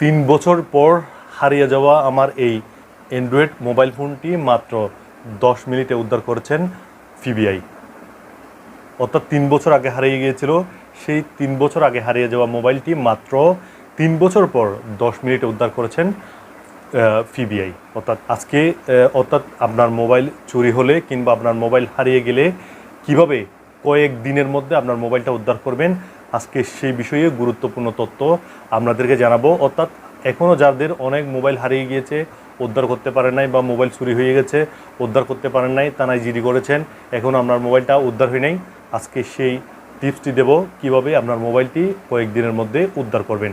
তিন বছর পর হারিয়ে যাওয়া আমার এই অ্যান্ড্রয়েড মোবাইল ফোনটি মাত্র দশ মিনিটে উদ্ধার করেছেন ফিবিআই অর্থাৎ তিন বছর আগে হারিয়ে গিয়েছিল, সেই তিন বছর আগে হারিয়ে যাওয়া মোবাইলটি মাত্র তিন বছর পর দশ মিনিটে উদ্ধার করেছেন ফিবিআই অর্থাৎ আজকে অর্থাৎ আপনার মোবাইল চুরি হলে কিংবা আপনার মোবাইল হারিয়ে গেলে কীভাবে কয়েক দিনের মধ্যে আপনার মোবাইলটা উদ্ধার করবেন আজকে সেই বিষয়ে গুরুত্বপূর্ণ তথ্য আপনাদেরকে জানাব। অর্থাৎ এখনও যাদের অনেক মোবাইল হারিয়ে গিয়েছে, উদ্ধার করতে পারেন নাই বা মোবাইল চুরি হয়ে গেছে, উদ্ধার করতে পারেন নাই তানাই জিডি করেছেন এখনও আপনার মোবাইলটা উদ্ধার হয় নাই। আজকে সেই টিপসটি দেব, কীভাবে আপনার মোবাইলটি কয়েকদিনের মধ্যে উদ্ধার করবেন।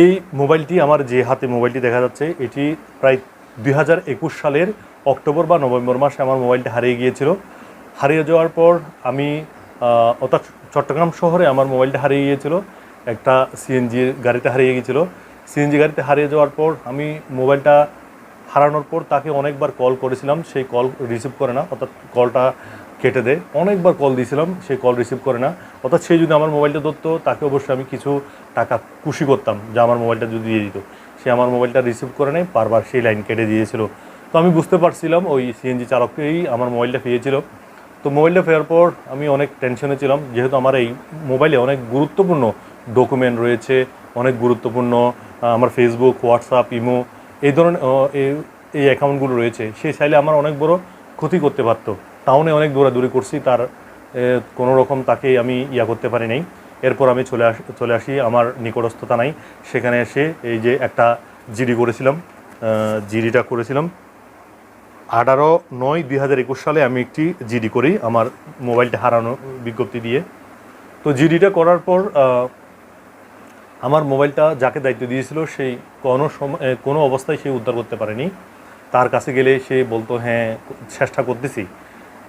এই মোবাইলটি আমার যে হাতে মোবাইলটি দেখা যাচ্ছে, এটি প্রায় দুই হাজার একুশ সালের অক্টোবর বা নভেম্বর মাসে আমার মোবাইলটি হারিয়ে গিয়েছিল। হারিয়ে যাওয়ার পর আমি অর্থাৎ চট্টগ্রাম শহরে আমার মোবাইলটা হারিয়ে গিয়েছিল, একটা সিএনজি গাড়িতে হারিয়ে গিয়েছিল। সিএনজি গাড়িতে হারিয়ে যাওয়ার পর আমি মোবাইলটা হারানোর পর তাকে অনেকবার কল করেছিলাম, সেই কল রিসিভ করে না, অর্থাৎ কলটা কেটে দেয়। অনেকবার কল দিয়েছিলাম, সেই কল রিসিভ করে না। অর্থাৎ সে যদি আমার মোবাইলটা ধরতো, তাকে অবশ্যই আমি কিছু টাকা খুশি করতাম যে আমার মোবাইলটা যদি দিয়ে দিত। সে আমার মোবাইলটা রিসিভ করে নেয়, বারবার সেই লাইন কেটে দিয়েছিল। তো আমি বুঝতে পারছিলাম ওই সিএনজি চালককেই আমার মোবাইলটা পেয়েছিল। তো মোবাইলটা ফেরার পর আমি অনেক টেনশনে ছিলাম। যেহেতু আমার এই মোবাইলে অনেক গুরুত্বপূর্ণ ডকুমেন্ট রয়েছে, অনেক গুরুত্বপূর্ণ আমার ফেসবুক হোয়াটসঅ্যাপ ইমো এই ধরনের এই- অ্যাকাউন্টগুলো রয়েছে। সে চাইলে আমার অনেক বড় ক্ষতি করতে পারতো। টাউনে অনেক দৌড়াদৌড়ি করছি, তার কোনো রকম তাকে আমি ইয়া করতে পারি নাই। এরপর আমি চলে আস, চলে আসি, আমার নিকটস্থতা নাই সেখানে এসে এই যে একটা জিডি করেছিলাম জিডিটা করেছিলাম। আঠারো নয় দুই হাজার একুশ সালে আমি একটি জিডি করি আমার মোবাইলটা হারানো বিজ্ঞপ্তি দিয়ে। তো জিডিটা করার পর আমার মোবাইলটা যাকে দায়িত্ব দিয়েছিল সেই কোনো সময় কোনো অবস্থায় সে উদ্ধার করতে পারেনি। তার কাছে গেলে সে বলতো হ্যাঁ চেষ্টা করতেছি।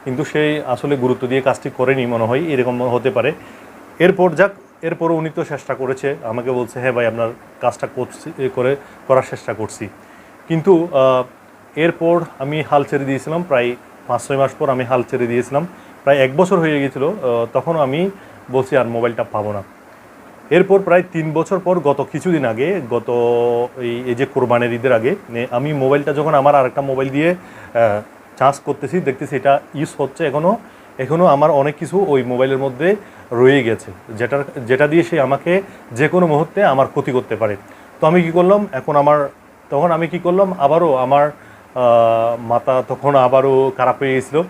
কিন্তু সেই আসলে গুরুত্ব দিয়ে কাজটি করেনি মনে হয়, এরকম হতে পারে। এরপর যাক, এরপর উনি তো চেষ্টা করেছে, আমাকে বলছে হ্যাঁ ভাই, আপনার কাজটা করছি করে, করার চেষ্টা করছি। কিন্তু এরপর আমি হাল ছেড়ে দিয়েছিলাম, প্রায় পাঁচ ছয় মাস পর আমি হাল ছেড়ে দিয়েছিলাম। প্রায় এক বছর হয়ে গিয়েছিল তখন আমি বলছি আর মোবাইলটা পাবো না। এরপর প্রায় তিন বছর পর, গত কিছুদিন আগে, গত এই এই যে কোরবানের ঈদের আগে আমি মোবাইলটা যখন আমার আরেকটা মোবাইল দিয়ে চার্জ করতেছি, দেখতেছি এটা ইউজ হচ্ছে এখনও এখনও আমার অনেক কিছু ওই মোবাইলের মধ্যে রয়ে গেছে, যেটার, যেটা দিয়ে সে আমাকে যে কোনো মুহূর্তে আমার ক্ষতি করতে পারে। তো আমি কি করলাম, এখন আমার, তখন আমি কি করলাম, আবারও আমার মাথা তখন আবারও খারাপ হয়ে গেছিল।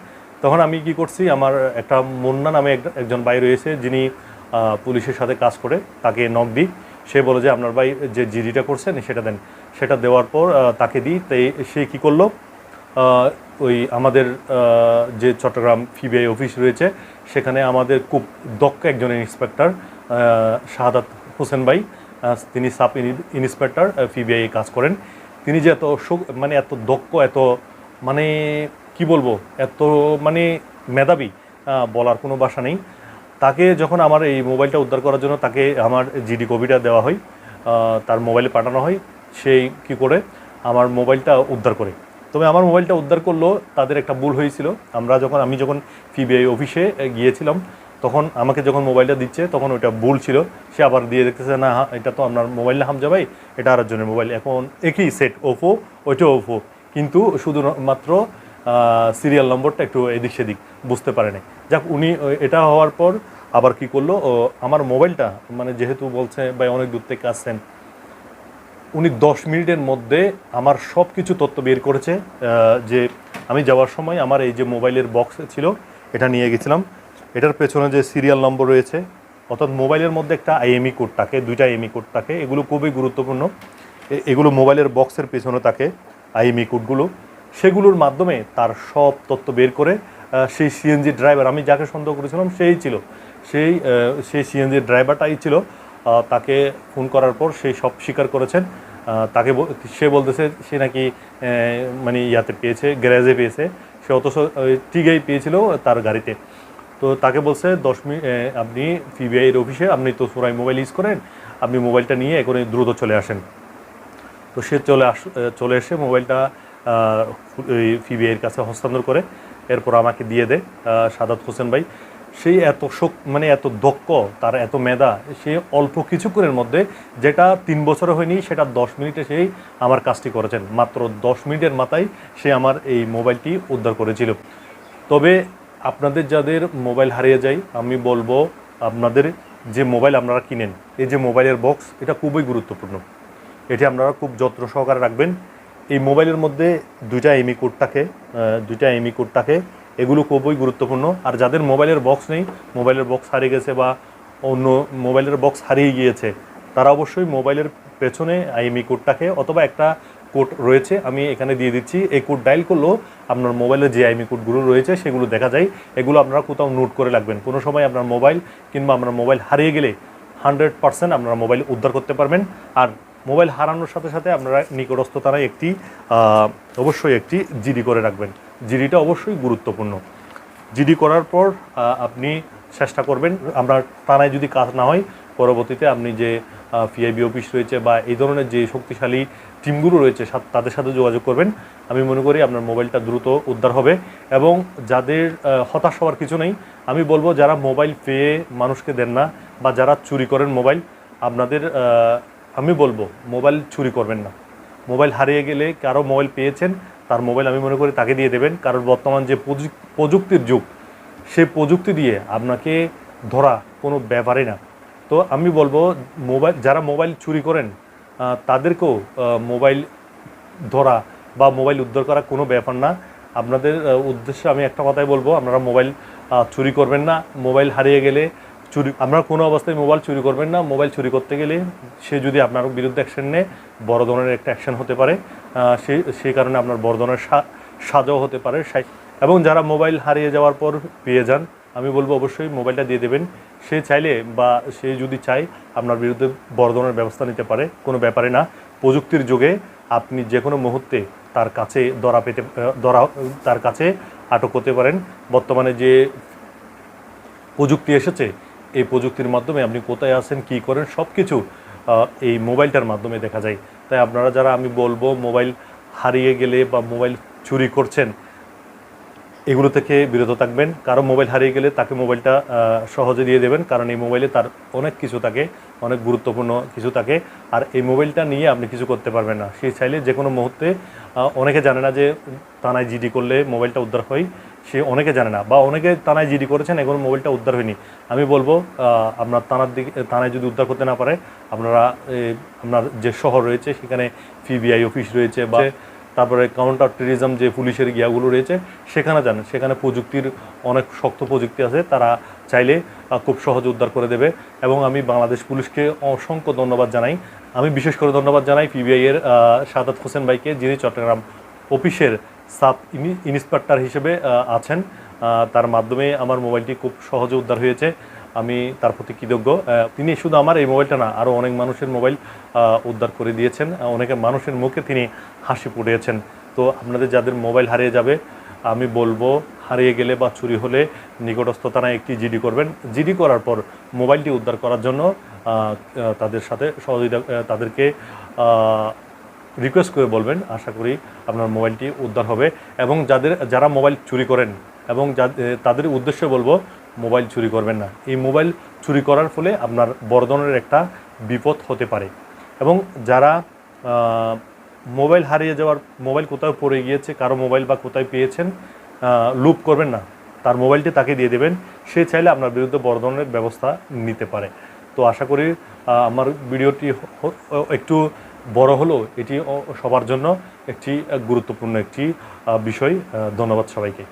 তখন আমি কি করছি, আমার একটা মুন্না নামে এক- একজন ভাই রয়েছে, যিনি পুলিশের সাথে কাজ করে, তাকে নক দিই। সে বলে যে, আপনার ভাই যে জিডিটা করছেন, সেটা দেন। সেটা দেওয়ার পর তাকে দিই। তাই সে কি করল ওই আমাদের যে চট্টগ্রাম ফিবিআই অফিস রয়েছে, সেখানে আমাদের খুব দক্ষ একজন ইন্সপেক্টর শাহাদাত হোসেন ভাই তিনি সাব ইনি- ইন্সপেক্টর ফিবিআই কাজ করেন। তিনি যে এত মানে এত দক্ষ, এত মানে কি বলব, এত মানে মেধাবী বলার কোনো ভাষা নেই। তাকে যখন আমার এই মোবাইলটা উদ্ধার করার জন্য তাকে আমার জিডি কপিটা দেওয়া হয় তার মোবাইলে পাঠানো হয়, সেই কি করে, আমার মোবাইলটা উদ্ধার করে। তবে আমার মোবাইলটা উদ্ধার করল, তাদের একটা ভুল হয়েছিল। আমরা যখন, আমি যখন পিবিআই অফিসে গিয়েছিলাম তখন আমাকে যখন মোবাইলটা দিচ্ছে তখন ওইটা ভুল ছিল। সে আবার দিয়ে দেখতেছে না হা, এটা তো আপনার মোবাইল না হামজা ভাই এটা আর একজনের মোবাইল। এখন একই সেট ওপো ওইটা ওপো কিন্তু শুধুমাত্র সিরিয়াল নম্বরটা একটু এদিক সেদিক বুঝতে পারে নাই। যাক উনি এটা হওয়ার পর আবার কি করল আমার মোবাইলটা মানে যেহেতু বলছে ভাই অনেক দূর থেকে আসছেন। উনি দশ মিনিটের মধ্যে আমার সব কিছু তথ্য বের করেছে যে আমি যাওয়ার সময় আমার এই যে মোবাইলের বক্স ছিল এটা নিয়ে গেছিলাম। এটার পেছনে যে সিরিয়াল নম্বর রয়েছে, অর্থাৎ মোবাইলের মধ্যে একটা আইএমই কোড থাকে, দুইটা আইএমই কোড থাকে, এগুলো খুবই গুরুত্বপূর্ণ। এগুলো মোবাইলের বক্সের পেছনে থাকে আইএমই কোডগুলো সেগুলোর মাধ্যমে তার সব তথ্য বের করে সেই সিএনজি ড্রাইভার আমি যাকে সন্দেহ করেছিলাম সেই ছিল। সেই সেই সিএনজি ড্রাইভারটাই ছিল। তাকে ফোন করার পর সেই সব স্বীকার করেছেন। তাকে সে বলতেছে সে নাকি মানে ইয়াতে পেয়েছে, গ্যারেজে পেয়েছে। সে ওই টিগেই পেয়েছিল তার গাড়িতে। তো তাকে বলছে, দশ মিনিট আপনি পিবিআইয়ের অফিসে, আপনি তো সোরাই মোবাইল ইউজ করেন, আপনি মোবাইলটা নিয়ে এখন দ্রুত চলে আসেন। তো সে চলে আস চলে এসে মোবাইলটা পিবিআইয়ের কাছে হস্তান্তর করে, এরপর আমাকে দিয়ে দেয় সাদাত হোসেন ভাই। সেই এত শোক মানে এত দক্ষ, তার এত মেধা, সে অল্প কিছুক্ষণের মধ্যে যেটা তিন বছরে হয়নি, সেটা দশ মিনিটে সেই আমার কাজটি করেছেন। মাত্র দশ মিনিটের মাথায় সে আমার এই মোবাইলটি উদ্ধার করেছিল। তবে আপনাদের যাদের মোবাইল হারিয়ে যায় আমি বলব আপনাদের যে মোবাইল আপনারা কিনেন এই যে মোবাইলের বক্স এটা খুবই গুরুত্বপূর্ণ। এটি আপনারা খুব যত্ন সহকারে রাখবেন। এই মোবাইলের মধ্যে দুইটা এমি কোড থাকে আহ, দুইটা এমি কোড থাকে এগুলো খুবই গুরুত্বপূর্ণ। আর যাদের মোবাইলের বক্স নেই মোবাইলের বক্স হারিয়ে গেছে বা অন্য মোবাইলের বক্স হারিয়ে গিয়েছে তারা অবশ্যই মোবাইলের পেছনে আইএমই কোডটাকে অথবা একটা কোড রয়েছে, আমি এখানে দিয়ে দিচ্ছি। এই কোড ডায়াল করলেও আপনার মোবাইলে যে আইএমই কোডগুলো রয়েছে, সেগুলো দেখা যায়। এগুলো আপনারা কোথাও নোট করে রাখবেন। কোনো সময় আপনার মোবাইল কিংবা আপনার মোবাইল হারিয়ে গেলে হান্ড্রেড পার্সেন্ট আপনারা মোবাইল উদ্ধার করতে পারবেন। আর মোবাইল হারানোর সাথে সাথে আপনারা নিকটস্থ তারাই একটি অবশ্যই একটি জিডি করে রাখবেন। জিডিটা অবশ্যই গুরুত্বপূর্ণ। জিডি করার পর আপনি চেষ্টা করবেন। আমরা থানায় যদি কাজ না হয়, পরবর্তীতে আপনি যে পিআইবি অফিস রয়েছে বা এই ধরনের যে শক্তিশালী টিমগুলো রয়েছে তাদের সাথে যোগাযোগ করবেন। আমি মনে করি আপনার মোবাইলটা দ্রুত উদ্ধার হবে এবং যাদের হতাশ হওয়ার কিছু নেই, আমি বলব যারা মোবাইল পেয়ে মানুষকে দেন না বা যারা চুরি করেন মোবাইল, আপনাদের আমি বলব মোবাইল চুরি করবেন না। মোবাইল হারিয়ে গেলে কারও মোবাইল পেয়েছেন, তার মোবাইল আমি মনে করি তাকে দিয়ে দেবেন। কারণ বর্তমান যে প্রযুক- প্রযুক্তির যুগ, সে প্রযুক্তি দিয়ে আপনাকে ধরা কোনো ব্যাপারই না। তো আমি বলব, মোবাইল, যারা মোবাইল চুরি করেন তাদেরকেও মোবাইল ধরা বা মোবাইল উদ্ধার করা কোনো ব্যাপার না। আপনাদের উদ্দেশ্যে আমি একটা কথাই বলব, আপনারা মোবাইল চুরি করবেন না। মোবাইল হারিয়ে গেলে চুরি আপনারা কোনো অবস্থায় মোবাইল চুরি করবেন না। মোবাইল চুরি করতে গেলে সে যদি আপনার বিরুদ্ধে অ্যাকশন নেয়, বড় ধরনের একটা অ্যাকশন হতে পারে। সে সেই কারণে আপনার বড় ধরনের সাজাও হতে পারে। এবং যারা মোবাইল হারিয়ে যাওয়ার পর পেয়ে যান, আমি বলব অবশ্যই মোবাইলটা দিয়ে দেবেন। সে চাইলে বা সে যদি চায়, আপনার বিরুদ্ধে বড় ধরনের ব্যবস্থা নিতে পারে, কোনো ব্যাপারে না। প্রযুক্তির যুগে আপনি যে কোনো মুহূর্তে তার কাছে ধরা পেতে, ধরা, তার কাছে আটক হতে পারেন। বর্তমানে যে প্রযুক্তি এসেছে, এই প্রযুক্তির মাধ্যমে আপনি কোথায় আছেন, কী করেন সব কিছু এই মোবাইলটার মাধ্যমে দেখা যায়। তাই আপনারা যারা আমি বলব, মোবাইল হারিয়ে গেলে বা মোবাইল চুরি করছেন এগুলো থেকে বিরত থাকবেন। কারও মোবাইল হারিয়ে গেলে তাকে মোবাইলটা সহজে দিয়ে দেবেন। কারণ এই মোবাইলে তার অনেক কিছু থাকে, অনেক গুরুত্বপূর্ণ কিছু থাকে। আর এই মোবাইলটা নিয়ে আপনি কিছু করতে পারবেন না। সে চাইলে যে কোনো মুহূর্তে অনেকে জানে না যে থানায় জিডি করলে মোবাইলটা উদ্ধার হয়। সে অনেকে জানে না বা অনেকে থানায় জিডি করেছেন, এখন মোবাইলটা উদ্ধার হয়নি। আমি বলব আপনার থানার দিকে, থানায় যদি উদ্ধার করতে না পারে, আপনারা আপনার যে শহর রয়েছে, সেখানে পিবিআই অফিস রয়েছে বা তারপরে কাউন্টার টেরিজম যে পুলিশের গিয়াগুলো রয়েছে, সেখানে যান। সেখানে প্রযুক্তির অনেক শক্ত প্রযুক্তি আছে, তারা চাইলে খুব সহজে উদ্ধার করে দেবে। এবং আমি বাংলাদেশ পুলিশকে অসংখ্য ধন্যবাদ জানাই। আমি বিশেষ করে ধন্যবাদ জানাই পিবিআই এর সাদাত হোসেন ভাইকে, যিনি চট্টগ্রাম অফিসের সাব ইনি- ইন্সপেক্টর হিসেবে আছেন। তার মাধ্যমে আমার মোবাইলটি খুব সহজে উদ্ধার হয়েছে। আমি তার প্রতি কৃতজ্ঞ। তিনি শুধু আমার এই মোবাইলটা না আরও অনেক মানুষের মোবাইল উদ্ধার করে দিয়েছেন। অনেকে মানুষের মুখে তিনি হাসি ফুটিয়েছেন। তো আপনাদের যাদের মোবাইল হারিয়ে যাবে, আমি বলব হারিয়ে গেলে বা চুরি হলে নিকটস্থ থানায় একটি জিডি করবেন। জিডি করার পর মোবাইলটি উদ্ধার করার জন্য তাদের সাথে সহযোগিতা তাদেরকে রিকোয়েস্ট করে বলবেন, আশা করি আপনার মোবাইলটি উদ্ধার হবে। এবং যাদের, যারা মোবাইল চুরি করেন, এবং তাদের উদ্দেশ্যে বলব মোবাইল চুরি করবেন না। এই মোবাইল চুরি করার ফলে আপনার বড় ধরনের একটা বিপদ হতে পারে। এবং যারা মোবাইল হারিয়ে যাওয়ার, মোবাইল কোথাও পড়ে গিয়েছে, কারও মোবাইল বা কোথায় পেয়েছেন লুপ করবেন না। তার মোবাইলটি তাকে দিয়ে দেবেন। সে চাইলে আপনার বিরুদ্ধে বড় ধরনের ব্যবস্থা নিতে পারে। তো আশা করি আমার ভিডিওটি একটু বড় হলো। এটি সবার জন্য একটি গুরুত্বপূর্ণ একটি বিষয়। ধন্যবাদ সবাইকে।